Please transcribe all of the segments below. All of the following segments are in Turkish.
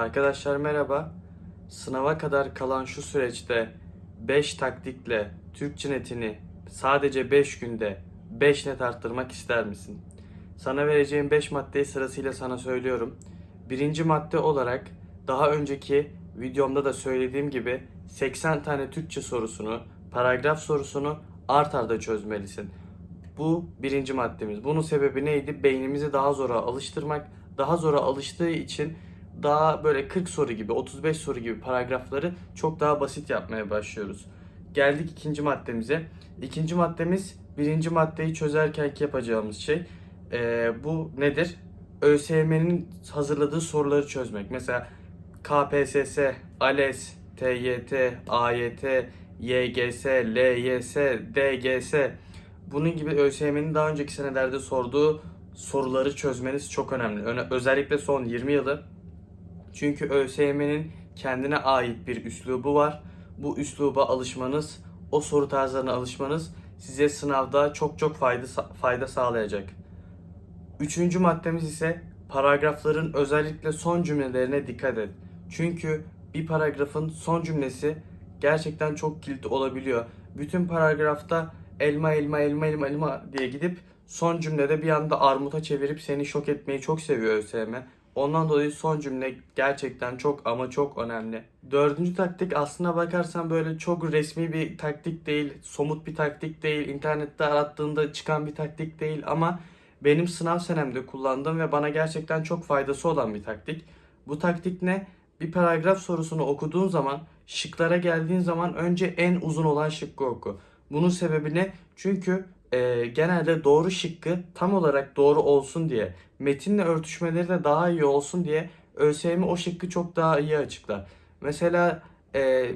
Arkadaşlar merhaba. Sınava kadar kalan şu süreçte 5 taktikle Türkçe netini sadece 5 günde 5 net arttırmak ister misin? Sana vereceğim 5 maddeyi sırasıyla sana söylüyorum. Birinci madde olarak daha önceki videomda da söylediğim gibi 80 tane Türkçe sorusunu, paragraf sorusunu art arda çözmelisin. Bu birinci maddemiz. Bunun sebebi neydi? Beynimizi daha zora alıştırmak. Daha zora alıştığı için daha böyle 40 soru gibi, 35 soru gibi paragrafları çok daha basit yapmaya başlıyoruz. Geldik ikinci maddemize. İkinci maddemiz birinci maddeyi çözerkenki yapacağımız şey. Ee, bu nedir? ÖSYM'nin hazırladığı soruları çözmek. Mesela KPSS, ALES, TYT, AYT, YGS, LYS, DGS bunun gibi ÖSYM'nin daha önceki senelerde sorduğu soruları çözmeniz çok önemli. Öne- Özellikle son 20 yılı. Çünkü ÖSYM'nin kendine ait bir üslubu var. Bu üsluba alışmanız, o soru tarzlarına alışmanız size sınavda çok çok fayda fayda sağlayacak. Üçüncü maddemiz ise paragrafların özellikle son cümlelerine dikkat et. Çünkü bir paragrafın son cümlesi gerçekten çok kilit olabiliyor. Bütün paragrafta elma elma elma elma elma diye gidip son cümlede bir anda armuta çevirip seni şok etmeyi çok seviyor ÖSYM. Ondan dolayı son cümle gerçekten çok ama çok önemli. Dördüncü taktik aslına bakarsan böyle çok resmi bir taktik değil, somut bir taktik değil, internette arattığında çıkan bir taktik değil ama benim sınav senemde kullandığım ve bana gerçekten çok faydası olan bir taktik. Bu taktik ne? Bir paragraf sorusunu okuduğun zaman şıklara geldiğin zaman önce en uzun olan şıkkı oku. Bunun sebebi ne? Çünkü e, genelde doğru şıkkı tam olarak doğru olsun diye, metinle örtüşmeleri de daha iyi olsun diye ÖSYM o şıkkı çok daha iyi açıklar. Mesela e,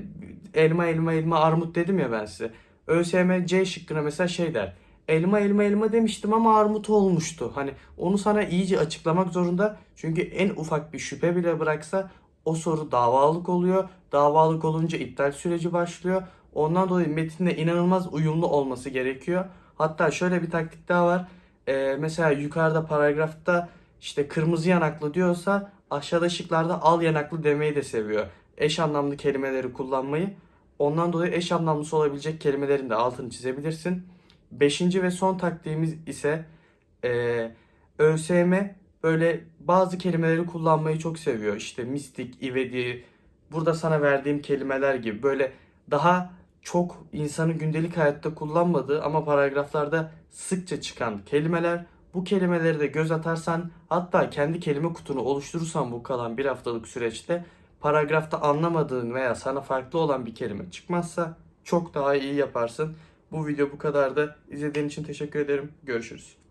elma elma elma armut dedim ya ben size. ÖSYM C şıkkına mesela şey der. Elma elma elma demiştim ama armut olmuştu. Hani onu sana iyice açıklamak zorunda. Çünkü en ufak bir şüphe bile bıraksa o soru davalık oluyor. Davalık olunca iptal süreci başlıyor. Ondan dolayı metinle inanılmaz uyumlu olması gerekiyor. Hatta şöyle bir taktik daha var. Ee, mesela yukarıda paragrafta işte kırmızı yanaklı diyorsa aşağıda şıklarda al yanaklı demeyi de seviyor. Eş anlamlı kelimeleri kullanmayı. Ondan dolayı eş anlamlısı olabilecek kelimelerin de altını çizebilirsin. Beşinci ve son taktiğimiz ise eee ÖSYM böyle bazı kelimeleri kullanmayı çok seviyor. İşte mistik, ivedi, burada sana verdiğim kelimeler gibi böyle daha çok insanın gündelik hayatta kullanmadığı ama paragraflarda sıkça çıkan kelimeler. Bu kelimeleri de göz atarsan hatta kendi kelime kutunu oluşturursan bu kalan bir haftalık süreçte paragrafta anlamadığın veya sana farklı olan bir kelime çıkmazsa çok daha iyi yaparsın. Bu video bu kadardı. İzlediğin için teşekkür ederim. Görüşürüz.